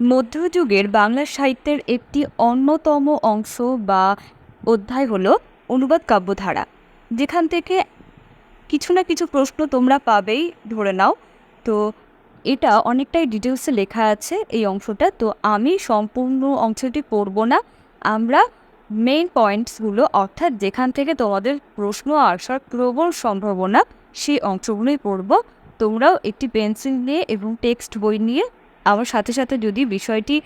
মধ্যযুগের বাংলা সাহিত্যের একটি অন্যতম অংশ বা অধ্যায় হলো অনুবাদ কাব্যধারা। যেখান থেকে কিছু না কিছু প্রশ্ন তোমরা পাবেই, ধরে নাও। তো এটা অনেকটাই ডিটেলসে লেখা আছে এই অংশটা। তো আমি সম্পূর্ণ অংশটি পড়ব না। আমরা মেইন পয়েন্টসগুলো অর্থাৎ যেখান থেকে তোমাদের প্রশ্ন আসার প্রবল সম্ভাবনা, সেই অংশগুলোই পড়ব। তোমরাও একটি পেন্সিল নিয়ে এবং টেক্সট বই নিয়ে আমার সাথে সাথে যদি বিষয়টি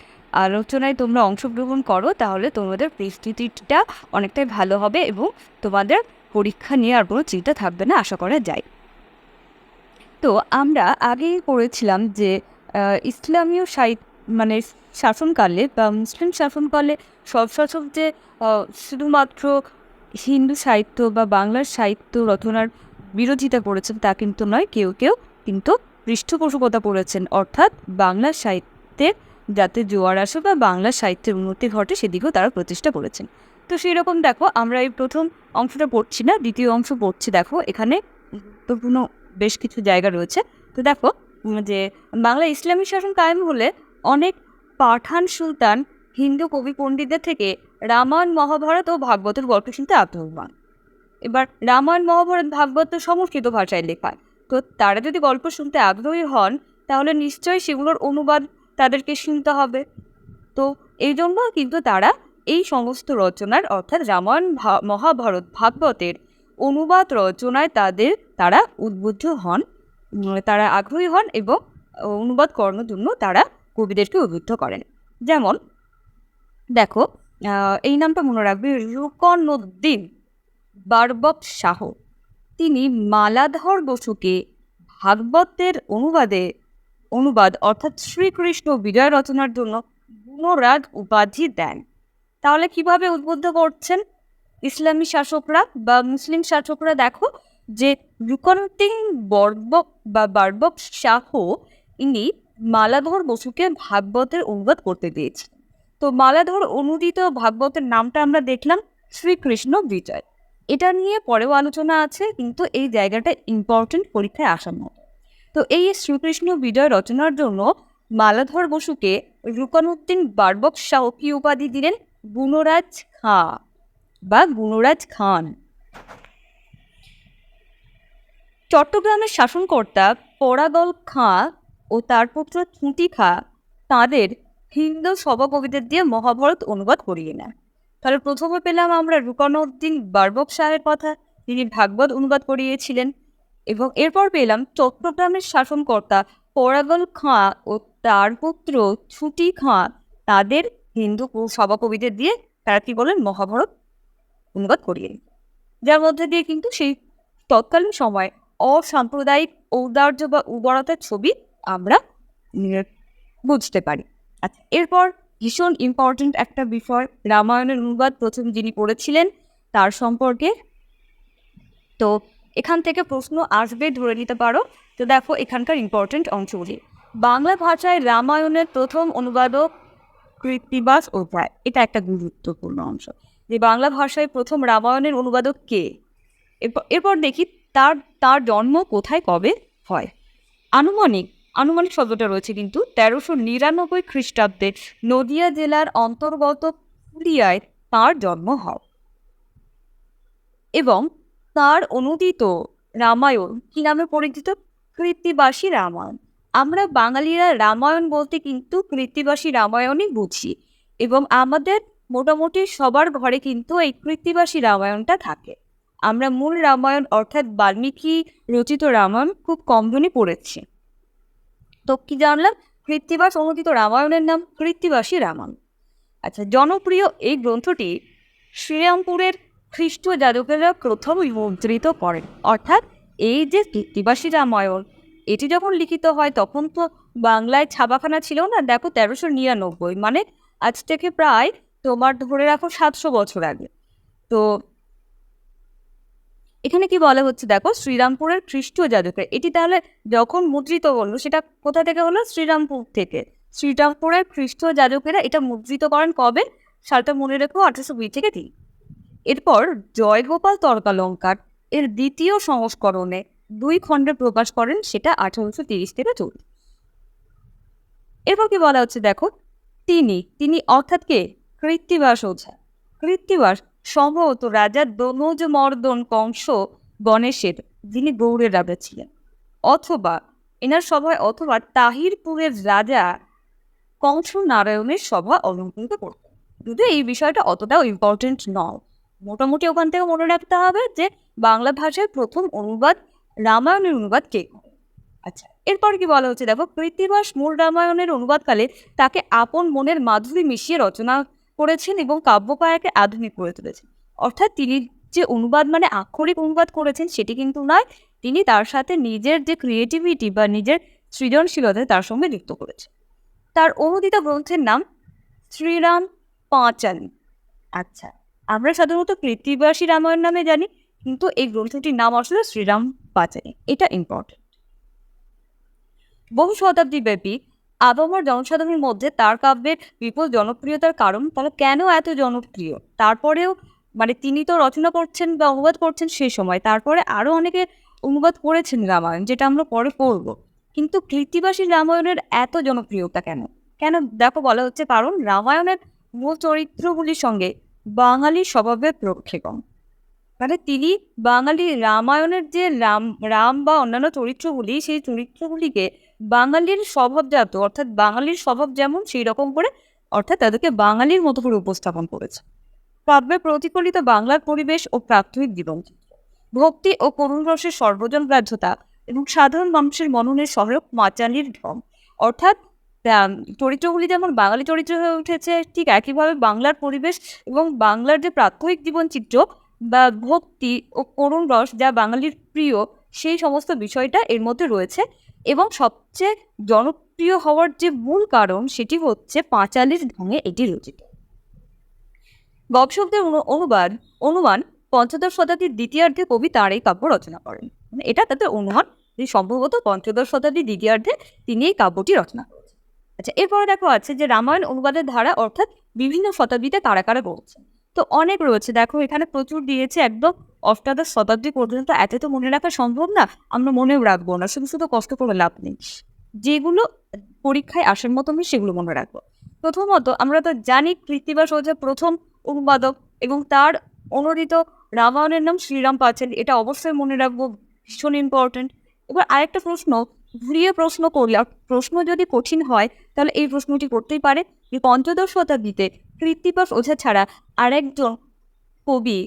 আলোচনায় তোমরা অংশগ্রহণ করো, তাহলে তোমাদের পরিস্থিতিটা অনেকটাই ভালো হবে এবং তোমাদের পরীক্ষা নিয়ে আর কোনো চিন্তা থাকবে না, আশা করা যায়। তো আমরা আগেই পড়েছিলাম যে ইসলামীয় সাহিত্য মানে শাসনকালে বা মুসলিম শাসনকালে সব শাসক যে শুধুমাত্র হিন্দু সাহিত্য বা বাংলার সাহিত্য রচনার বিরোধিতা করেছেন তা কিন্তু নয়, কেউ কেউ কিন্তু পৃষ্ঠপোষকতা করেছেন অর্থাৎ বাংলা সাহিত্যের যাতে জোয়ার আসে বা বাংলা সাহিত্যের উন্নতি ঘটে সেদিকেও তারা প্রচেষ্টা করেছেন। তো সেই রকম দেখো, আমরা এই প্রথম অংশটা পড়ছি না, দ্বিতীয় অংশ পড়ছি, দেখো, এখানে গুরুত্বপূর্ণ বেশ কিছু জায়গা রয়েছে। তো দেখো যে বাংলা ইসলামী শাসন কায়েম হলে অনেক পাঠান সুলতান, হিন্দু কবি পণ্ডিতদের থেকে রামায়ণ, মহাভারত ও ভাগবতের গল্প শুনতে আগ্রহ পান এবার রামায়ণ, মহাভারত, ভাগবত সংস্কৃত ভাষায় লেখা। তো তারা যদি গল্প শুনতে আগ্রহী হন, তাহলে নিশ্চয়ই সেগুলোর অনুবাদ তাদেরকে শুনতে হবে। তো এই জন্য কিন্তু তারা এই সমস্ত রচনার অর্থাৎ রামায়ণ মহাভারত, ভাগবতের অনুবাদ রচনায় তাদের, তারা উদ্বুদ্ধ হন। তারা আগ্রহী হন এবং অনুবাদ করানোর জন্য তারা কবিদেরকে উদ্বুদ্ধ করেন। যেমন, দেখো এই নামটা মনে রাখবে রুকনুদ্দিন বারবক শাহ তিনি মালাধর বসুকে ভাগবতের অনুবাদে, অনুবাদ অর্থাৎ শ্রীকৃষ্ণ বিজয় রচনার জন্য গুণরাগ উপাধি দেন। তাহলে কীভাবে উদ্বুদ্ধ করছেন? ইসলামী শাসকরা বা মুসলিম শাসকরা দেখো যে রুকনতিং বর্বক বা বার্বক শাহ ইনি মালাধর বসুকে ভাগবতের অনুবাদ করতে দিয়েছেন তো মালাধর অনুদিত ভাগবতের নামটা আমরা দেখলাম শ্রীকৃষ্ণ বিজয়। এটা নিয়ে পরেও আলোচনা আছে, কিন্তু এই জায়গাটা ইম্পর্টেন্ট পরীক্ষায় আসার মতো তো এই শ্রীকৃষ্ণ বিজয় রচনার জন্য মালাধর বসুকে রুকনুদ্দিন বারবক শাহ কি উপাধি দিলেন গুণরাজ খাঁ বা গুণরাজ খান। চট্টগ্রামের শাসনকর্তা পরাগল খাঁ ও তার পুত্র ছুটি খাঁ তাঁদের হিন্দু সভাকবিদের দিয়ে মহাভারত অনুবাদ করিয়ে নেয় তাহলে প্রথমে পেলাম আমরা রুকনুদ্দিন বার্বক শাহের কথা। তিনি ভাগবত অনুবাদ করিয়েছিলেন এবং এরপর পেলাম চট্টগ্রামের শাসনকর্তা পরাগল খাঁ ও তার পুত্র ছুটি খাঁ। তাদের হিন্দু সভাকবিদের দিয়ে তারা কি বলেন? মহাভারত অনুবাদ করিয়ে। যার মধ্যে দিয়ে কিন্তু সেই তৎকালীন সময় অসাম্প্রদায়িক ঔদার্য বা উদারতার ছবি আমরা বুঝতে পারি। আচ্ছা এরপর ভীষণ ইম্পর্ট্যান্ট একটা বিষয়। রামায়ণের অনুবাদ প্রথম যিনি করেছিলেন তার সম্পর্কে। তো এখান থেকে প্রশ্ন আসবে, ধরে নিতে পারো। তো দেখো এখানকার ইম্পর্ট্যান্ট অংশগুলি। বাংলা ভাষায় রামায়ণের প্রথম অনুবাদক কৃত্তিবাস অধ্যায় এটা একটা গুরুত্বপূর্ণ অংশ। যে বাংলা ভাষায় প্রথম রামায়ণের অনুবাদক কে? এরপর দেখি তার তার জন্ম কোথায়, কবে হয়? আনুমানিক আনুমানিক শব্দটা রয়েছে কিন্তু তেরোশো নিরানব্বই খ্রিস্টাব্দে নদিয়া জেলার অন্তর্গত পুরিয়ায় তাঁর জন্ম হয়। এবং তার অনুদিত রামায়ণ, কি নামে পরিচিত? কৃত্তিবাসী রামায়ণ। আমরা বাঙালিরা রামায়ণ বলতে কিন্তু কৃত্তিবাসী রামায়ণই বুঝি এবং আমাদের মোটামুটি সবার ঘরে কিন্তু এই কৃত্তিবাসী রামায়ণটা থাকে। আমরা মূল রামায়ণ অর্থাৎ বাল্মীকি রচিত রামায়ণ খুব কম জনই পড়েছি। তো কি জানলাম? কৃত্তিবাস অনুদিত রামায়ণের নাম কৃত্তিবাসী রামায়ণ। আচ্ছা জনপ্রিয় এই গ্রন্থটি শ্রীরামপুরের খ্রিস্ট যাদবেরা প্রথম মুদ্রিত করেন। অর্থাৎ এই যে কৃত্তিবাসী রামায়ণ, এটি যখন লিখিত হয় তখন তো বাংলায় ছাপাখানা ছিল না? দেখো তেরোশো নিরানব্বই মানে আজ থেকে প্রায় তোমার ধরে রাখো সাতশো বছর আগে। তো এখানে কি বলা হচ্ছে দেখো? শ্রীরামপুরের খ্রিস্টীয় জাদুঘর এটি তাহলে যখন মুদ্রিত হলো সেটা কোথা থেকে হলো? শ্রীরামপুর থেকে। শ্রীরামপুরের খ্রিস্টীয় জাদুকেরা এটা মুদ্রিত করেন কবে? সালটা মনে রেখো, আঠারোশো দুই থেকে তিন। এরপর জয়গোপাল তর্কালঙ্কার এর দ্বিতীয় সংস্করণে দুই খণ্ডে প্রকাশ করেন, সেটা আঠারোশো তিরিশ থেকে চল্লিশ এরপর কি বলা হচ্ছে দেখো? তিনি তিনি অর্থাৎ কে? কৃত্তিবাস ওঝা কৃত্তিবাস সম্ভবত রাজা দনোজ মর্দন কংস গণেশের, যিনি গৌড়ের রাজা ছিলেন। অথবা এনার সভায় অথবা তাহিরপুরের রাজা কংস নারায়ণের সভা অলঙ্কৃত করতেন। যদিও এই বিষয়টা অতটাও ইম্পর্টেন্ট নয়। মোটামুটি ওখান থেকে মনে রাখতে হবে যে বাংলা ভাষায় প্রথম অনুবাদ রামায়ণের অনুবাদ কে আচ্ছা এরপর কি বলা হচ্ছে? দেখো, কৃত্তিবাস মূল রামায়ণের অনুবাদকালে তাকে আপন মনের মাধুরী মিশিয়ে রচনা করেছেন এবং কাব্যপায়াকে আধুনিক করে তুলেছেন। অর্থাৎ তিনি যে অনুবাদ মানে আক্ষরিক অনুবাদ করেছেন সেটি কিন্তু নয়, তিনি তার সাথে নিজের যে ক্রিয়েটিভিটি বা নিজের সৃজনশীলতা তার সঙ্গে যুক্ত করেছেন। তার অনুদিত গ্রন্থের নাম শ্রীরাম পাঁচালী। আচ্ছা আমরা সাধারণত কৃত্তিবাসী রামায়ণ নামে জানি, কিন্তু এই গ্রন্থটির নাম আসলে শ্রীরাম পাঁচালী। এটা ইম্পর্টেন্ট বহু শতাব্দী ব্যাপী আবহাওয়ার জনসাধারণের মধ্যে তার কাব্যের বিপুল জনপ্রিয়তার কারণ তাহলে কেন এত জনপ্রিয়? তারপরেও মানে তিনি তো রচনা করছেন বা অনুবাদ করছেন সেই সময়। তারপরে আরও অনেকে অনুবাদ করেছেন রামায়ণ, যেটা আমরা পরে পড়ব। কিন্তু কৃত্তিবাসী রামায়ণের এত জনপ্রিয়তা কেন? কেন? দেখো, বলা হচ্ছে কারণ রামায়ণের মূল চরিত্রগুলির সঙ্গে বাঙালির স্বভাবের প্রক্ষেপণ। মানে তিনি বাঙালি রামায়ণের যে রাম রাম বা অন্যান্য চরিত্রগুলি, সেই চরিত্রগুলিকে বাঙালির স্বভাবজাত অর্থাৎ বাঙালির স্বভাব যেমন, সেই রকম করে, অর্থাৎ তাদেরকে বাঙালির মতো করে উপস্থাপন করেছে। কাব্যে প্রতিফলিত বাংলার পরিবেশ ও প্রাথমিক জীবন ভক্তি ও করুণ রসের সর্বজন গ্রাহ্যতা এবং সাধারণ মানুষের মননের সহায়ক মাচালির ঢং। অর্থাৎ চরিত্রগুলি যেমন বাঙালি চরিত্র হয়ে উঠেছে, ঠিক একইভাবে বাংলার পরিবেশ এবং বাংলার যে প্রাত্যহিক জীবনচিত্র বা ভক্তি ও করুণ রস যা বাঙালির প্রিয়, সেই সমস্ত বিষয়টা এর মধ্যে রয়েছে। এবং সবচেয়ে জনপ্রিয় হওয়ার যে মূল কারণ সেটি হচ্ছে পাঁচালির ঢঙে এটি রচিত। গবেষকদের অনুবাদ, অনুমান পঞ্চদশ শতাব্দীর দ্বিতীয়ার্ধে কবি তার এই কাব্য রচনা করেন। মানে এটা তাদের অনুমান যে সম্ভবত পঞ্চদশ শতাব্দীর দ্বিতীয়ার্ধে তিনি এই কাব্যটি রচনা করেছেন। আচ্ছা এরপরে দেখো আছে যে রামায়ণ অনুবাদের ধারা অর্থাৎ বিভিন্ন শতাব্দীতে কারা কারা বলছে তো অনেক রয়েছে। দেখো, এখানে প্রচুর দিয়েছে একদম অষ্টাদশ শতাব্দী পর্যন্ত। এত তো মনে রাখা সম্ভব না, আমরা মনেও রাখব না। শুধু শুধু কষ্ট করে লাভ নেই। যেগুলো পরীক্ষায় আসার মতো আমি সেগুলো মনে রাখব। প্রথমত, আমরা তো জানি কৃত্তিবাস ওঝা প্রথম অনুবাদক এবং তার অনুদিত রামায়ণের নাম শ্রীরাম পাঁচালী এটা অবশ্যই মনে রাখব, ভীষণ ইম্পর্টেন্ট এবার আরেকটা প্রশ্ন, ঘুরিয়ে প্রশ্ন করলে প্রশ্ন যদি কঠিন হয়, তাহলে এই প্রশ্নটি করতেই পারে। যে পঞ্চদশ শতাব্দীতে কৃত্তিবাস ওঝা ছাড়া আরেকজন কবি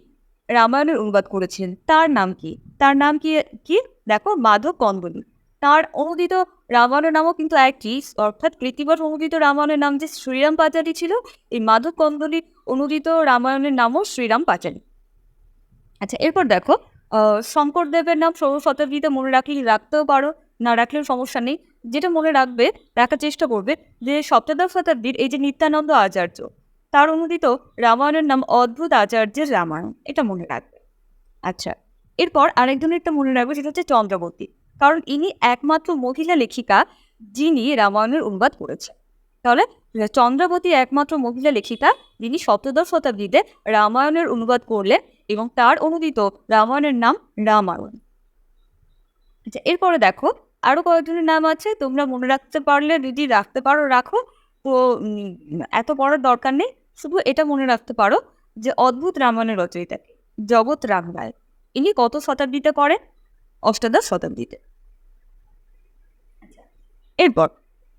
রামায়ণের অনুবাদ করেছিলেন। তার নাম কি? তার নাম কি কি? দেখো, মাধব কন্দলী। তার অনুদিত রামায়ণের নামও কিন্তু একটি। অর্থাৎ কৃত্তিবাস অনুদিত রামায়ণের নাম যে শ্রীরাম পাঁচালী ছিল, এই মাধব কন্দলী অনুদিত রামায়ণের নামও শ্রীরাম পাঁচালী। আচ্ছা এরপর দেখো শঙ্করদেবের নাম ষোলো শতাব্দীতে মনে রাখলে রাখতেও পারো, না রাখলেও সমস্যা নেই। যেটা মনে রাখবে রাখার চেষ্টা করবে যে সপ্তদশ শতাব্দীর এই যে নিত্যানন্দ আচার্য, তার অনুদিত রামায়ণের নাম অদ্ভুত আচার্যের রামায়ণ, এটা মনে রাখবে। আচ্ছা এরপর আরেকজনের একটা মনে রাখবে, সেটা হচ্ছে চন্দ্রবতী কারণ ইনি একমাত্র মহিলা লেখিকা যিনি রামায়ণের অনুবাদ করেছেন। তাহলে চন্দ্রাবতী একমাত্র মহিলা লেখিকা যিনি সপ্তদশ শতাব্দীতে রামায়ণের অনুবাদ করলেন এবং তার অনুদিত রামায়ণের নাম রামায়ণ। আচ্ছা এরপরে দেখো আরও কয়েকজনের নাম আছে, তোমরা মনে রাখতে পারলে যদি রাখতে পারো, রাখো। তো এত পড়ার দরকার নেই, শুধু এটা মনে রাখতে পারো যে অদ্ভুত রামায়ণের রচয়িতা জগৎ রাম রায়। ইনি কত শতাব্দীতে করেন? অষ্টাদশ শতাব্দীতে। এরপর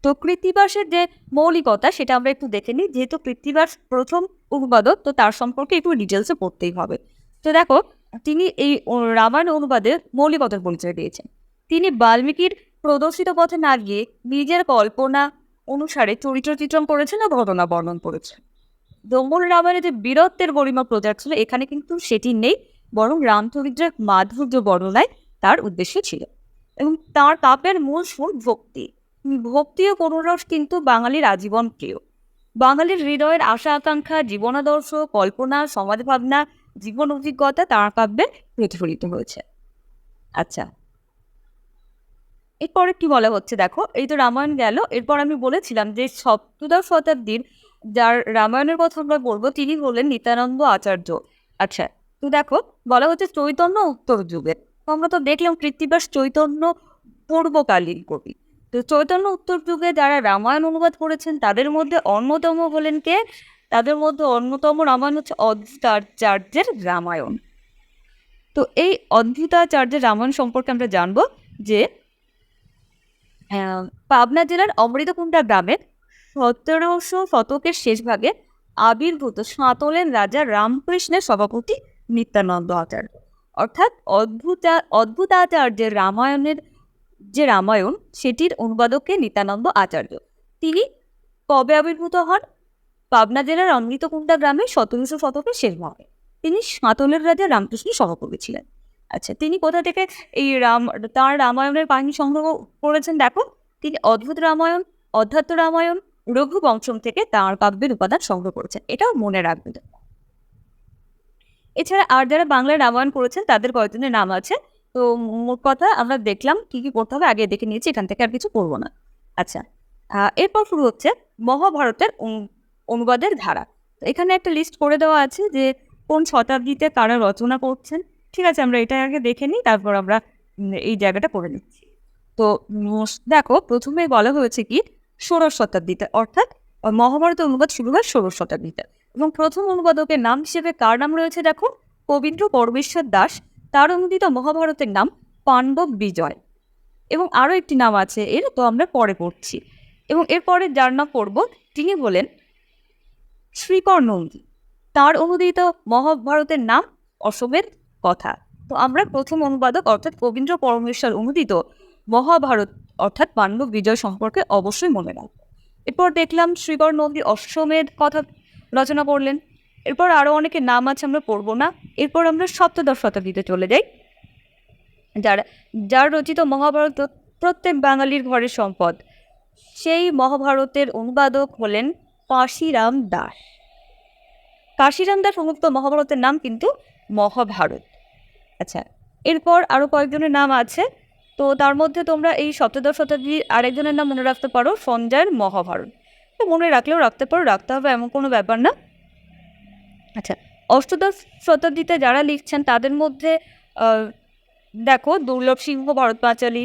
তো কৃত্তিবাসের যে মৌলিকতা, সেটা আমরা একটু দেখে নিই। যেহেতু কৃত্তিবাস প্রথম অনুবাদক, তো তার সম্পর্কে একটু ডিটেলসে পড়তেই হবে। তো দেখো, তিনি এই রামায়ণ অনুবাদের মৌলিকতার পরিচয় দিয়েছেন। তিনি বাল্মীকির প্রদর্শিত পথে না গিয়ে নিজের কল্পনা অনুসারে চরিত্র চিত্রণ করেছেন ও ঘটনা বর্ণন করেছেন। দমন রামায়ণে যে বীরত্বের গরিমা প্রচার ছিল, এখানে কিন্তু সেটি নেই, বরং রামচরিত্রের মাধুর্য বর্ণনায় তার উদ্দেশ্য ছিল। এবং তার কাব্যের মূল সুর ভক্তি। ভক্তি ও করুণরস কিন্তু বাঙালির আজীবন প্রিয়। বাঙালির হৃদয়ের আশা আকাঙ্ক্ষা, জীবনাদর্শ, কল্পনা সমাজ ভাবনা জীবন অভিজ্ঞতা, তাঁর কাব্যে প্রতিফলিত হয়েছে। আচ্ছা এরপরে কি বলা হচ্ছে, দেখো, এই তো রামায়ণ গেল। এরপর আমি বলেছিলাম যে সপ্তদশ শতাব্দীর যার রামায়ণের কথা আমরা বলব, তিনি হলেন নিত্যানন্দ আচার্য। আচ্ছা তো দেখো, বলা হচ্ছে চৈতন্য উত্তর যুগে। আমরা তো দেখলাম কৃত্তিবাস চৈতন্য পূর্বকালীন কবি। তো চৈতন্য উত্তর যুগে যারা রামায়ণ অনুবাদ করেছেন, তাদের মধ্যে অন্যতম হলেন কে? তাদের মধ্যে অন্যতম রামায়ণ হচ্ছে অদ্ভুতাচার্যের রামায়ণ। তো এই অদ্ভুতাচার্যের রামায়ণ সম্পর্কে আমরা জানব যে আহ, পাবনা জেলার অমৃতকুণ্ডা গ্রামের সতেরোশো শতকের শেষ ভাগে আবির্ভূত সাঁতলের রাজা রামকৃষ্ণের সভাপতি নিত্যানন্দ আচার্য। অর্থাৎ অদ্ভুতা অদ্ভুতাচার্যের রামায়ণের যে রামায়ণ সেটির অনুবাদককে নিত্যানন্দ আচার্য। তিনি কবে আবির্ভূত হন? পাবনা জেলার অমৃতকুণ্ডা গ্রামে সতেরোশো শতকের শেষ ভাগে। তিনি সাঁতলের রাজা রামকৃষ্ণের সভাকবি ছিলেন। আচ্ছা তিনি কোথা থেকে এই রাম, তার রামায়ণের কাহিনী সংগ্রহ করেছেন দেখো? তিনি অদ্ভুত রামায়ণ, অধ্যাত্ম রামায়ণ রঘুবংশম থেকে তাঁর কাব্যের উপাদান সংগ্রহ করেছেন। এটাও মনে রাখবেন। এছাড়া আর যারা বাংলায় রামায়ণ করেছেন তাদের কয়েকজনের নাম আছে। তো মোট কথা আমরা দেখলাম কি কি করতে হবে, আগে দেখে নিয়েছি, এখান থেকে আর কিছু করব না। আচ্ছা এরপর শুরু হচ্ছে মহাভারতের অনুবাদের ধারা। এখানে একটা লিস্ট করে দেওয়া আছে যে কোন শতাব্দীতে কারা রচনা করছেন ঠিক আছে আমরা এটা আগে দেখে নিই তারপর আমরা এই জায়গাটা করে নিচ্ছি। তো দেখো প্রথমে বলা হয়েছে কি ষোড়শ শতাব্দীতে অর্থাৎ আহ, মহাভারতের অনুবাদ শুরু হয় ষোড়শ শতাব্দীতে। এবং প্রথম অনুবাদকের নাম হিসেবে কার নাম রয়েছে দেখো? কবীন্দ্র পরমেশ্বর দাস তার অনুদিত মহাভারতের নাম পাণ্ডব বিজয়। এবং আরও একটি নাম আছে এর তো আমরা পরে পড়ছি। এবং এরপরে যার নাম পড়ব তিনি বলেন শ্রীকর নন্দী তার অনুদিত মহাভারতের নাম অশোকের কথা। তো আমরা প্রথম অনুবাদক অর্থাৎ কবীন্দ্র পরমেশ্বর অনুদিত মহাভারত অর্থাৎ পাণ্ডব বিজয় সম্পর্কে অবশ্যই মনে রাখব এরপর দেখলাম শ্রীকর নন্দী অশ্বমেধ কথা রচনা করলেন। এরপর আরও অনেকে নাম আছে আমরা পড়ব না। এরপর আমরা সপ্তদশ শতাব্দীতে চলে যাই। যার যার রচিত মহাভারত প্রত্যেক বাঙালির ঘরের সম্পদ। সেই মহাভারতের অনুবাদক হলেন কাশিরাম দাস। কাশিরাম দাস উন্মুক্ত মহাভারতের নাম কিন্তু মহাভারত। আচ্ছা এরপর আরও কয়েকজনের নাম আছে। তো তার মধ্যে তোমরা এই সপ্তদশ শতাব্দীর আরেকজনের নাম মনে রাখতে পারো সঞ্জয়ের মহাভারত। তো মনে রাখলেও রাখতে পারো, রাখতে হবে এমন কোনো ব্যাপার না। আচ্ছা অষ্টদশ শতাব্দীতে যারা লিখছেন তাদের মধ্যে দেখো দুর্লভ সিংহ ভারত পাঁচালী,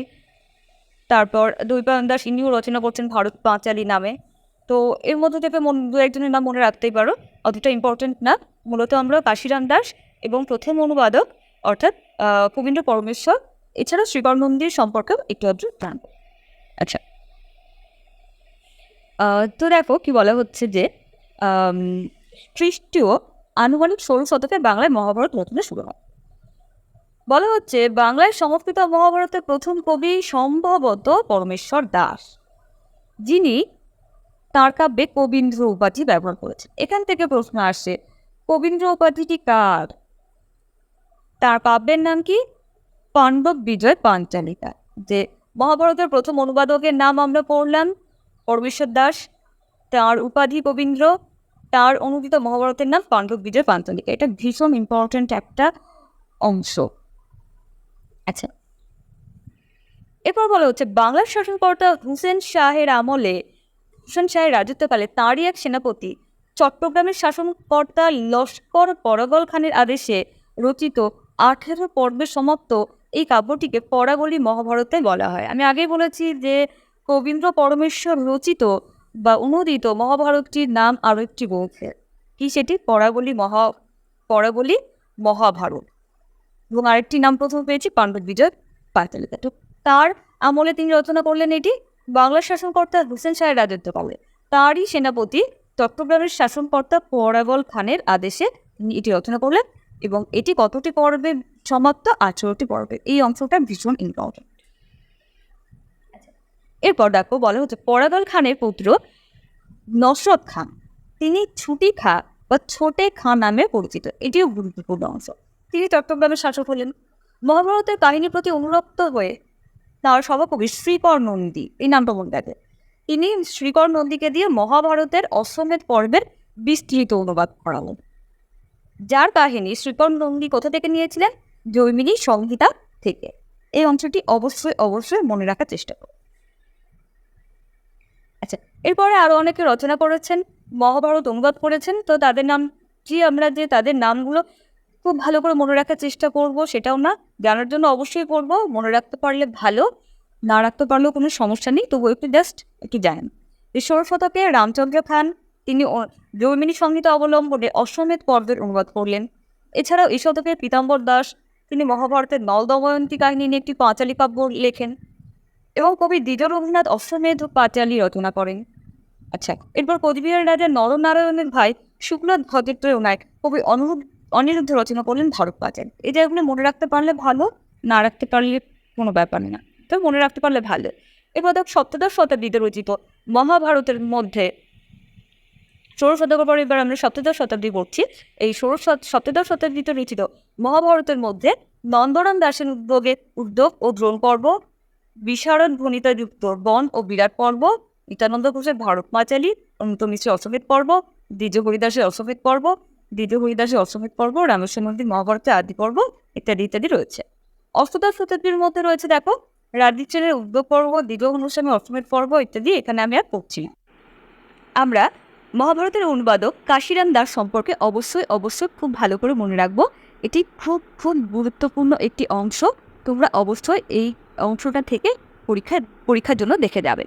তারপর দৈপায়ন দাস ইনিও রচনা করছেন ভারত পাঁচালী নামে। তো এর মধ্যে থেকে মন, দু একজনের নাম মনে রাখতেই পারো। অতটা ইম্পর্টেন্ট না। মূলত আমরা কাশিরাম দাস এবং প্রথম অনুবাদক অর্থাৎ কবীন্দ্র পরমেশ্বর এছাড়া শ্রীকর মন্দির সম্পর্কেও একটু আধটু জানব আচ্ছা। তো দেখো কি বলা হচ্ছে যে খ্রিস্টীয় আনুমানিক ষোলো শতকে বাংলায় মহাভারত রচনা শুরু হয়। বলা হচ্ছে, বাংলায় সংস্কৃত মহাভারতের প্রথম কবি সম্ভবত পরমেশ্বর দাস। যিনি তাঁর কাব্যে কবীন্দ্র উপাধি ব্যবহার করেছেন। এখান থেকে প্রশ্ন আসে, কবীন্দ্র উপাধিটি কার? তার কাব্যের নাম কি? পাণ্ডব বিজয় পাঞ্চালিকা। যে মহাভারতের প্রথম অনুবাদকের নাম আমরা পড়লাম, পরমেশ্বর দাস, তার উপাধি কবীন্দ্র তার অনুদিত মহাভারতের নাম পাণ্ডব বিজয় পাঞ্চালিকা। এটা ভীষণ ইম্পর্ট্যান্ট একটা অংশ। আচ্ছা। এরপর বলা হচ্ছে, বাংলার শাসনকর্তা হুসেন শাহের আমলে, হুসেন শাহের রাজত্বকালে তাঁরই এক সেনাপতি চট্টগ্রামের শাসনকর্তা লস্কর পরগল খানের আদেশে রচিত আঠেরো পর্বে সমাপ্ত এই কাব্যটিকে পরাগলি মহাভারতে বলা হয়। আমি আগেই বলেছি যে কবীন্দ্র পরমেশ্বর রচিত বা অনুদিত মহাভারতটির নাম আরও একটি রয়েছে কি সেটি? পরাগলি মহা পরাগলি মহাভারত। এবং আরেকটি নাম প্রথম পেয়েছি পাণ্ডব বিজয় পাঁচালিকা তো তার আমলে তিনি রচনা করলেন এটি বাংলার শাসনকর্তা হুসেন শাহের রাজত্বকালে তারই সেনাপতি চট্টগ্রামের শাসনকর্তা পরাগল খানের আদেশে তিনি এটি রচনা করলেন। এবং এটি কতটি পর্বে সমাপ্ত? আঠেরোটি পর্বে এই অংশটা ভীষণ ইম্পর্টেন্ট এরপর দেখো, বলা হচ্ছে পরাগল খানের পুত্র নসরত খান। তিনি ছুটি খা বা ছোটে খাঁ নামে পরিচিত। এটিও গুরুত্বপূর্ণ অংশ। তিনি চট্টগ্রামের শাসক হলেন। মহাভারতের কাহিনীর প্রতি অনুরক্ত হয়ে তার সভাকবি শ্রীকর নন্দী, এই নামটা মনে রাখে। তিনি শ্রীকর নন্দীকে দিয়ে মহাভারতের অশ্বমেধ পর্বের বিস্তৃত অনুবাদ করালেন। যার কাহিনী শ্রীকর নন্দী কোথা থেকে নিয়েছিলেন? জৈমিনী সংহিতা থেকে। এই অংশটি অবশ্যই অবশ্যই মনে রাখার চেষ্টা করুন আচ্ছা এরপরে আরও অনেকে রচনা করেছেন, মহাভারত অনুবাদ করেছেন, তো তাদের নাম যে আমরা যে তাদের নামগুলো খুব ভালো করে মনে রাখার চেষ্টা করব, সেটাও না। জানার জন্য অবশ্যই করব, মনে রাখতে পারলে ভালো, না রাখতে পারলেও কোনো সমস্যা নেই। তবু একটু জাস্ট একটু জানেন। ষোড়শ শতকে রামচন্দ্র খান তিনি জৈমিনী সংহিতা অবলম্বনে অশ্বমেধ পর্বের অনুবাদ করলেন। এছাড়াও এই শতকের পীতাম্বর দাস, তিনি মহাভারতের নল দময়ন্তী কাহিনী নিয়ে একটি পাঁচালী কাব্য লেখেন এবং কবি দ্বিজ রঘুনাথ অশ্বমেধ পাঁচালী রচনা করেন। আচ্ছা এরপর কোচবিহার রাজা নরনারায়ণের ভাই শুক্লনাথ ভদ্রের নায়ক কবি অনুরূপ অনিরুদ্ধ রচনা করলেন ভারত পাঁচালী। এই জায়গাগুলো মনে রাখতে পারলে ভালো, না রাখতে পারলে কোনো ব্যাপার না। তবে মনে রাখতে পারলে ভালো। এরপর দেখ সপ্তদশ শতাব্দীতে রচিত মহাভারতের মধ্যে ষোড়শ শতকের পর এবার আমরা সপ্তদশ শতাব্দী পড়ছি এই ষোড়শ সপ্তদশ শতাব্দীতে রচিত মহাভারতের মধ্যে নন্দরাম দাসের উদ্যোগে উদ্যোগ ও দ্রোণ পর্ব, বিশারদ ভনিতাযুক্ত বন ও বিরাট পর্ব, নিত্যানন্দ ঘোষের ভারত পাঁচালী অমিত মিশ্রের অশ্বমেধ পর্ব, দ্বিজ হরিদাসের অশ্বমেধ পর্ব, দ্বিজ হরিদাসের অশ্বমেধ পর্ব, রামেশ্বর নদীর মহাভারতের আদি পর্ব ইত্যাদি ইত্যাদি রয়েছে অষ্টদশ শতাব্দীর মধ্যে রয়েছে দেখো রাজীচেনের উদ্যোগ পর্ব, দ্বিজ অনুসামী অশ্বমেধ পর্ব ইত্যাদি এখানে আমি আর পড়ছি। আমরা মহাভারতের অনুবাদক কাশিরাম দাস সম্পর্কে অবশ্যই অবশ্যই খুব ভালো করে মনে রাখব। এটি খুব খুব গুরুত্বপূর্ণ একটি অংশ। তোমরা অবশ্যই এই অংশটা থেকে পরীক্ষা পরীক্ষার জন্য দেখে যাবে।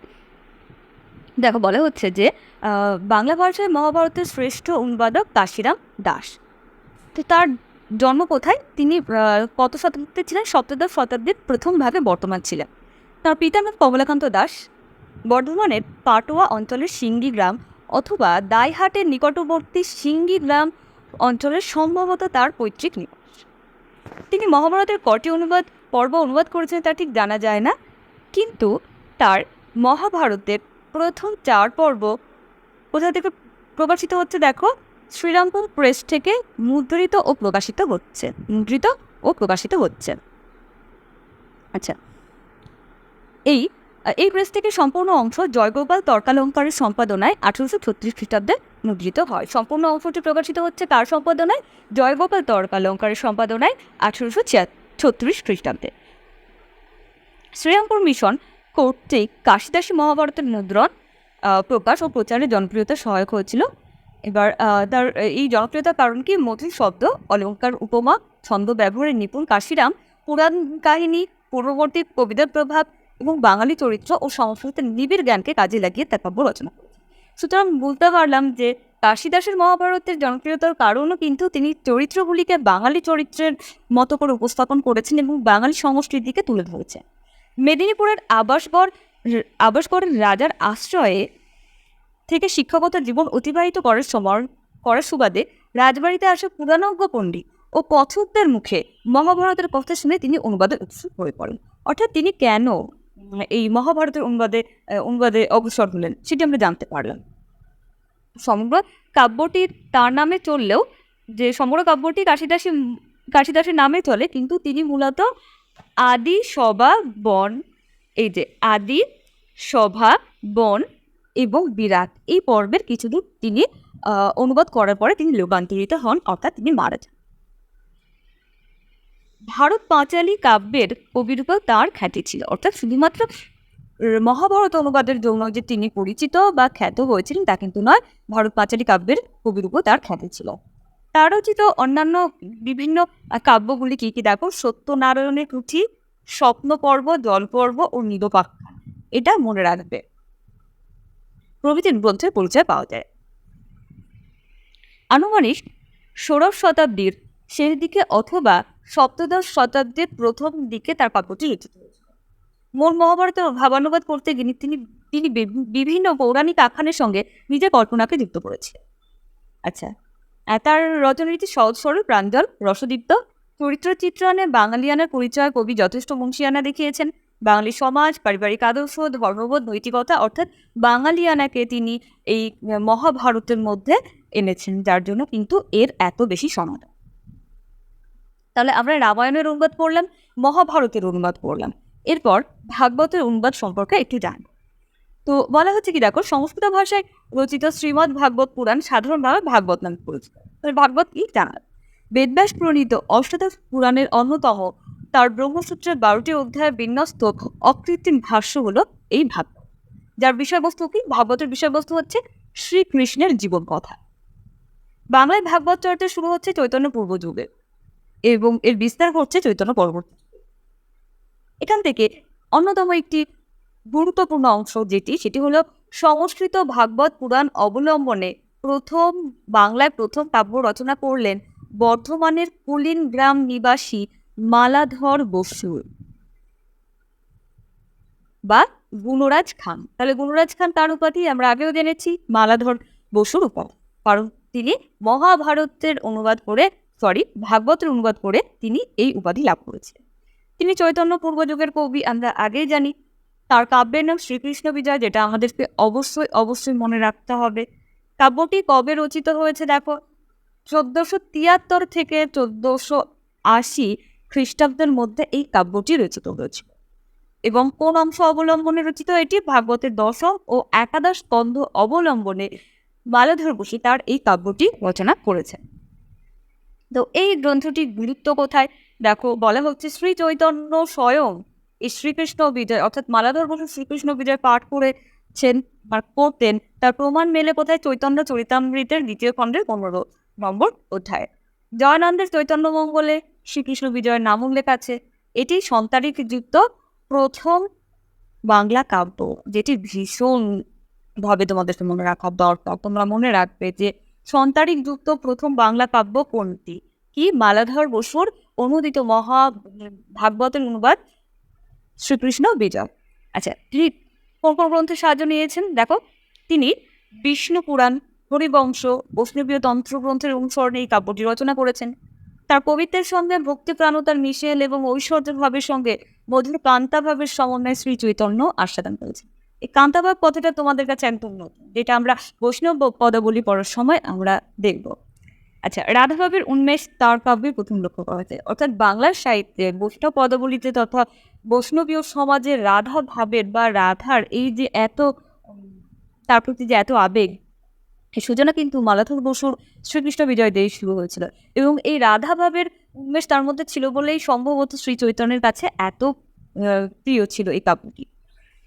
দেখো, বলা হচ্ছে যে বাংলা ভাষায় মহাভারতের শ্রেষ্ঠ অনুবাদক কাশিরাম দাস। তো তার জন্ম কোথায়? তিনি কত শতাব্দীতে ছিলেন? সপ্তদশ শতাব্দীর প্রথম ভাগে বর্তমান ছিলেন। তার পিতার নাম কমলাকান্ত দাস। বর্ধমানের পাটোয়া অঞ্চলের সিঙ্গি গ্রাম অথবা দাইহাটের নিকটবর্তী সিঙ্গি গ্রাম অঞ্চলের সম্ভবত তার পৈতৃক নিবাস। তিনি মহাভারতের কটি অনুবাদ, পর্ব অনুবাদ করেছেন তা ঠিক জানা যায় না, কিন্তু তার মহাভারতের প্রথম চার পর্ব কোথা থেকে প্রকাশিত হচ্ছে দেখো? শ্রীরামপুর প্রেস থেকে মুদ্রিত ও প্রকাশিত হচ্ছে, মুদ্রিত ও প্রকাশিত হচ্ছে। আচ্ছা এই এই প্রেস থেকে সম্পূর্ণ অংশ জয়গোপাল তর্কালঙ্কারের সম্পাদনায় আঠারোশো ছত্রিশ খ্রিস্টাব্দে মুদ্রিত হয়। সম্পূর্ণ অংশটি প্রকাশিত হচ্ছে কার সম্পাদনায়? জয়গোপাল তর্কালঙ্কারের সম্পাদনায় আঠারোশো ছত্রিশ খ্রিস্টাব্দে। শ্রীরামপুর মিশন কর্তৃক কাশিদাসী মহাভারতের মুদ্রণ প্রকাশ ও প্রচারে জনপ্রিয়তা সহায়ক হয়েছিল। এবার তার, এই জনপ্রিয়তার কারণ কি? মধুর শব্দ, অলঙ্কার, উপমা, ছন্দ ব্যবহারের নিপুণ কাশিরাম, পুরাণ কাহিনী, পূর্ববর্তী কবিতার প্রভাব এবং বাঙালি চরিত্র ও সংস্কৃতির নিবিড় জ্ঞানকে কাজে লাগিয়ে তার কাব্য রচনা করেছেন। সুতরাং বলতে পারলাম যে কাশিদাসের মহাভারতের জনপ্রিয়তার কারণও কিন্তু তিনি চরিত্রগুলিকে বাঙালি চরিত্রের মতো করে উপস্থাপন করেছেন এবং বাঙালি সংস্কৃতিকে তুলে ধরেছেন। মেদিনীপুরের আবাসগড় আবাসগড়ের রাজার আশ্রয়ে থেকে শিক্ষাগত জীবন অতিবাহিত করার সময়, করার সুবাদে রাজবাড়িতে আসা পুরাণজ্ঞ পণ্ডিত ও পথকদের মুখে মহাভারতের কথা শুনে তিনি অনুবাদের উৎসুক হয়ে পড়েন। অর্থাৎ তিনি কেন এই মহাভারতের অনুবাদে অনুবাদে অগ্রসর হলেন, সেটি আমরা জানতে পারলাম। সমগ্র কাব্যটি তার নামে চললেও, যে সমগ্র কাব্যটি কাশিদাসী কাশিদাসের নামে চলে, কিন্তু তিনি মূলত আদি সভা, বন, এই যে আদি সভা, বন এবং বিরাট, এই পর্বের কিছুদূর তিনি অনুবাদ করার পরে তিনি লোকান্তরিত হন, অর্থাৎ তিনি মারা যান। ভারত পাঁচালী কাব্যের কবিরূপেও তার খ্যাতি ছিল। অর্থাৎ শুধুমাত্র মহাভারত অনুবাদের জন্য যে তিনি পরিচিত বা খ্যাত হয়েছিলেন তা কিন্তু নয়, ভারত পাঁচালী কাব্যের কবিরূপেও তার খ্যাতি ছিল। তার রচিত অন্যান্য বিভিন্ন কাব্যগুলি কি কি? দেখো, সত্যনারায়ণের পুঁথি স্বপ্ন পর্ব জল পর্ব ও নীলপাক্ষা এটা মনে রাখবে। প্রভৃতি গ্রন্থের পরিচয় পাওয়া যায়। আনুমানিক ষোড়শ শতাব্দীর শেষ দিকে অথবা সপ্তদশ শতাব্দীর প্রথম দিকে তার কাব্যটি রচিত মূল মহাভারতের ভাবানুবাদ করতে গিয়ে তিনি তিনি বিভিন্ন পৌরাণিক আখ্যানের সঙ্গে নিজের কল্পনাকে যুক্ত করেছে আচ্ছা তার রচনাটি সহজ সরল প্রাঞ্জল রসদীপ্ত। চরিত্র চিত্রণে বাঙালিয়ানার পরিচয় কবি যথেষ্ট বংশীয়ানা দেখিয়েছেন। বাঙালি সমাজ, পারিবারিক আদর্শ, ধর্মবোধ, নৈতিকতা, অর্থাৎ বাঙালিয়ানাকে তিনি এই মহাভারতের মধ্যে এনেছেন, যার জন্য কিন্তু এর এত বেশি সমাধান তাহলে আমরা রামায়ণের অনুবাদ পড়লাম, মহাভারতের অনুবাদ পড়লাম। এরপর ভাগবতের অনুবাদ সম্পর্কে একটু জান। তো বলা হচ্ছে কি দেখো, সংস্কৃত ভাষায় রচিত শ্রীমদ্ ভাগবত পুরাণ সাধারণভাবে ভাগবত নামে পরিচিত। ভাগবত কি জানার বেদব্যাস প্রণীত অষ্টাদশ পুরাণের অন্যতম, তার ব্রহ্মসূত্রের বারোটি অধ্যায়ে বিন্যস্ত অকৃত্রিম ভাষ্য হলো এই ভাগবত যার বিষয়বস্তু কি? ভাগবতের বিষয়বস্তু হচ্ছে শ্রীকৃষ্ণের জীবন কথা বাংলায় ভাগবত চরিত্র শুরু হচ্ছে চৈতন্য পূর্ব যুগে। এবং এর বিস্তার ঘটছে চৈতন্য পরবর্তী। এখান থেকে অন্যতম একটি গুরুত্বপূর্ণ অংশ যেটি, সেটি হলো সংস্কৃত ভাগবত পুরাণ অবলম্বনে প্রথম বাংলায় প্রথম কাব্য রচনা করলেন বর্ধমানের কুলিন গ্রাম নিবাসী মালাধর বসু বা গুণরাজ খান। তাহলে গুণরাজ খান তার উপাধি আমরা আগেও জেনেছি, মালাধর বসুর উপাধি কারণ তিনি মহাভারতের অনুবাদ করে সরি ভাগবতের অনুবাদ করে তিনি এই উপাধি লাভ করেছিলেন। তিনি চৈতন্য পূর্বযুগের কবি, আমরা আগেই জানি। তার কাব্যের নাম শ্রীকৃষ্ণ বিজয়, যেটা আমাদেরকে অবশ্যই অবশ্যই মনে রাখতে হবে। কাব্যটি কবে রচিত হয়েছে দেখো? চোদ্দশো তিয়াত্তর থেকে চোদ্দশো আশি খ্রিস্টাব্দের মধ্যে এই কাব্যটি রচিত হয়েছিল। এবং কোন অংশ অবলম্বনে রচিত? এটি ভাগবতের দশম ও একাদশ স্কন্ধ অবলম্বনে মালাধর বসু তার এই কাব্যটি রচনা করেছেন। তো এই গ্রন্থটির গুরুত্ব কোথায়? দেখো, বলা হচ্ছে শ্রী চৈতন্য স্বয়ং এই শ্রীকৃষ্ণ বিজয়, অর্থাৎ মালাধর বসু শ্রীকৃষ্ণ বিজয় পাঠ করেছেন বা করতেন। তার প্রমাণ মেলে কোথায়? চৈতন্য চরিতামৃতের দ্বিতীয় খণ্ডের পনেরো নম্বর অধ্যায়। জয়ানন্দের চৈতন্য মঙ্গলে শ্রীকৃষ্ণ বিজয়ের নাম উল্লেখ আছে। এটি সন্তানিক যুক্ত প্রথম বাংলা কাব্য, যেটি ভীষণ ভাবে তোমাদেরকে মনে রাখা দরকার। তোমরা মনে রাখবে যে সন্তানিক যুক্ত প্রথম বাংলা কাব্য কোনটি? কি? মালাধর বসুর অনুদিত মহা ভাগবতের অনুবাদ শ্রীকৃষ্ণ বিজয়। আচ্ছা তিনি কোন কোন গ্রন্থের সাহায্য নিয়েছেন? দেখো, তিনি বিষ্ণু পুরাণ, হরিবংশ, বৈষ্ণবীয় তন্ত্র গ্রন্থের অনুসরণে এই কাব্যটি রচনা করেছেন। তার কবিত্বের সঙ্গে ভক্তি প্রাণতার মিশেল এবং ঐশ্বর্য ভাবের সঙ্গে মধুর কান্তাভাবের সমন্বয়ে শ্রী চৈতন্য আস্বাদন করেছেন। এই কান্তাভাব কথাটা তোমাদের কাছে একদম নতুন, যেটা আমরা বৈষ্ণব পদাবলী পড়ার সময় আমরা দেখব। আচ্ছা রাধাভাবের উন্মেষ তার কাব্যে প্রথম লক্ষ্য করা যায়। অর্থাৎ বাংলার সাহিত্যে বৈষ্ণব পদাবলীতে তথা বৈষ্ণবীয় সমাজে রাধা ভাবের বা রাধার এই যে এত, তার প্রতি যে এত আবেগ সূচনা কিন্তু মালাধর বসুর শ্রীকৃষ্ণ বিজয় দিয়ে শুরু হয়েছিল। এবং এই রাধা ভাবের উন্মেষ তার মধ্যে ছিল বলেই সম্ভবত শ্রী চৈতন্যের কাছে এত প্রিয় ছিল এই কাব্যটি।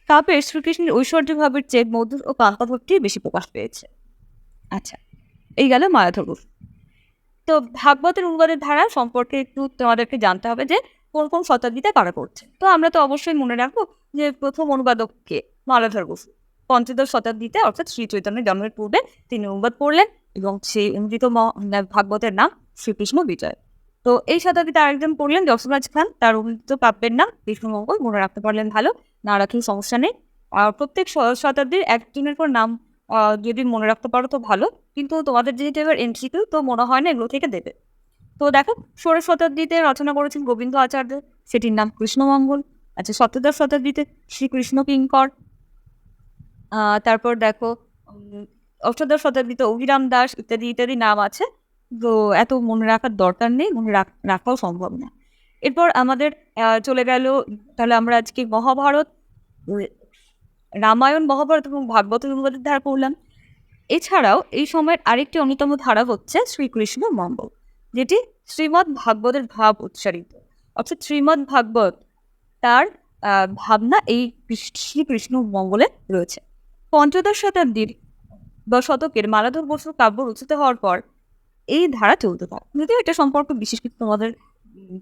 কাব্যের শ্রীকৃষ্ণের ঐশ্বর্য ভাবের চেয়ে মধুর ও কান্তাভাবটি বেশি প্রকাশ পেয়েছে। আচ্ছা এই গেল মালাধর বসু তো ভাগবতের অনুবাদের ধারা সম্পর্কে একটু তোমাদেরকে জানতে হবে যে কোন কোন শতাব্দীতে কারা করছে তো আমরা তো অবশ্যই মনে রাখব যে প্রথম অনুবাদক কে? মালাধর বসু পঞ্চদশ শতাব্দীতে অর্থাৎ শ্রী চৈতন্যের জন্মের পূর্বে তিনি অনুবাদ করলেন এবং সেই অনুদিত ভাগবতের নাম শ্রীকৃষ্ণ বিজয়। তো এই শতাব্দীতে আরেকজন পড়লেন যশোরাজ খান, তার অনুদিত কাব্যের নাম কৃষ্ণমঙ্গল মনে রাখতে পারলেন ভালো। না সমস্যা নেই আর প্রত্যেক শতাব্দীর একজনের পর নাম যদি মনে রাখতে পারো তো ভালো। কিন্তু তোমাদের যেহেতু এবার এমসিকিউ তো মনে হয় না এগুলো থেকে দেবে। তো দেখো ষোড়শ শতাব্দীতে রচনা করেছেন গোবিন্দ আচার্য, সেটির নাম কৃষ্ণমঙ্গল আচ্ছা সপ্তদশ শতাব্দীতে শ্রীকৃষ্ণ কিঙ্কর। তারপর দেখো অষ্টাদশ শতাব্দীতে অভিরাম দাস ইত্যাদি ইত্যাদি নাম আছে। তো এত মনে রাখার দরকার নেই, মনে রাখ- রাখাও সম্ভব না। এরপর আমাদের চলে গেল, তাহলে আমরা আজকে মহাভারত রামায়ণ, মহাভারত এবং ভাগবতের অনুবাদের ধারা পড়লাম। এছাড়াও এই সময়ের আরেকটি অন্যতম ধারা হচ্ছে শ্রীকৃষ্ণ মঙ্গল, যেটি শ্রীমদ্ ভাগবতের ভাব উচ্চারিত। অর্থাৎ শ্রীমদ্ ভাগবত তার ভাবনা এই শ্রীকৃষ্ণ মঙ্গলে রয়েছে। পঞ্চদশ শতাব্দীর বা শতকের মালাধর বসুর কাব্য রচিত হওয়ার পর এই ধারা চলতে থাকে। যদিও এটা সম্পর্কে বিশেষ কিছু তোমাদের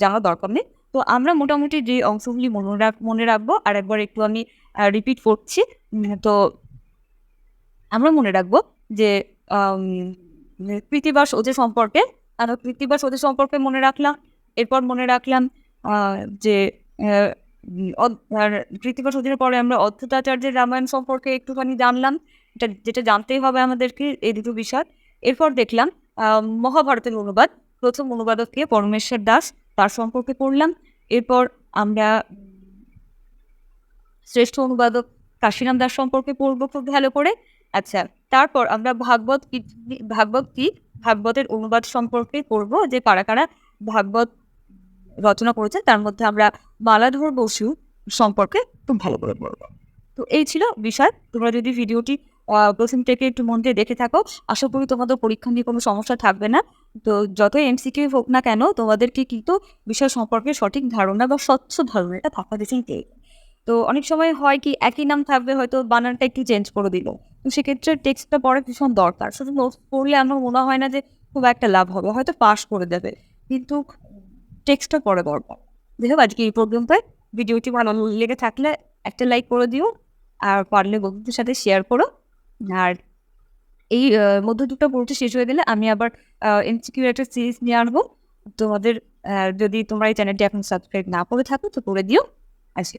জানার দরকার নেই। তো আমরা মোটামুটি যে অংশগুলি মনে রাখ, মনে রাখব, আর একবার একটু আমি রিপিট করছি। তো আমরা মনে রাখব যে কৃতিবাস ওদের সম্পর্কে, আমরা কৃতিবাস ওদের সম্পর্কে মনে রাখলাম, এরপর মনে রাখলাম যে কৃতিবাস ওদের পরে আমরা অদ্ভুতাচার্যের রামায়ণ সম্পর্কে একটুখানি জানলাম, এটা, যেটা জানতেই হবে আমাদেরকে, এই দুটো বিষয়। এরপর দেখলাম মহাভারতের অনুবাদ, প্রথম অনুবাদক কে পরমেশ্বর দাস তার সম্পর্কে পড়লাম। এরপর আমরা শ্রেষ্ঠ অনুবাদক কাশীরাম দাস সম্পর্কে পড়ব খুব ভালো করে। আচ্ছা তারপর আমরা ভাগবত কি ভাগবত কি, ভাগবতের অনুবাদ সম্পর্কে পড়ব, যে কারা কারা ভাগবত রচনা করেছে তার মধ্যে আমরা মালাধর বসু সম্পর্কে খুব ভালো করে পড়ব। তো এই ছিল বিষয়। তোমরা যদি ভিডিওটি প্রথম থেকে একটু মন দিয়ে দেখে থাকো। আশা করি তোমাদের পরীক্ষা নিয়ে কোনো সমস্যা থাকবে না। তো যতই এমসিকিউ হোক না কেন, তোমাদেরকে কিন্তু বিষয় সম্পর্কে সঠিক ধারণা বা স্বচ্ছ ধারণাটা থাকা দিচ্ছেন কে তো অনেক সময় হয় কি, একই নাম থাকবে, হয়তো বানানটা একটু চেঞ্জ করে দিল। তো সেক্ষেত্রে টেক্সটটা পড়া ভীষণ দরকার। শুধু নোটস পড়লে আমার মনে হয় না যে খুব একটা লাভ হবে, হয়তো পাস করে দেবে। কিন্তু টেক্সটটা পড়ে দরকার দেখো আজকে এই পর্যন্ত ভিডিওটি ভালো লেগে থাকলে একটা লাইক করে দিও। আর পারলে বন্ধুদের সাথে শেয়ার করো। আর এই মধ্য দুটো পড়তে শেষ হয়ে গেলে আমি আবার এমসিকিউ একটা সিরিজ নিয়ে আনব। তোমাদের যদি তোমরা এই চ্যানেলটি এখন সাবস্ক্রাইব না করে থাকো, তো করে দিও। আজকে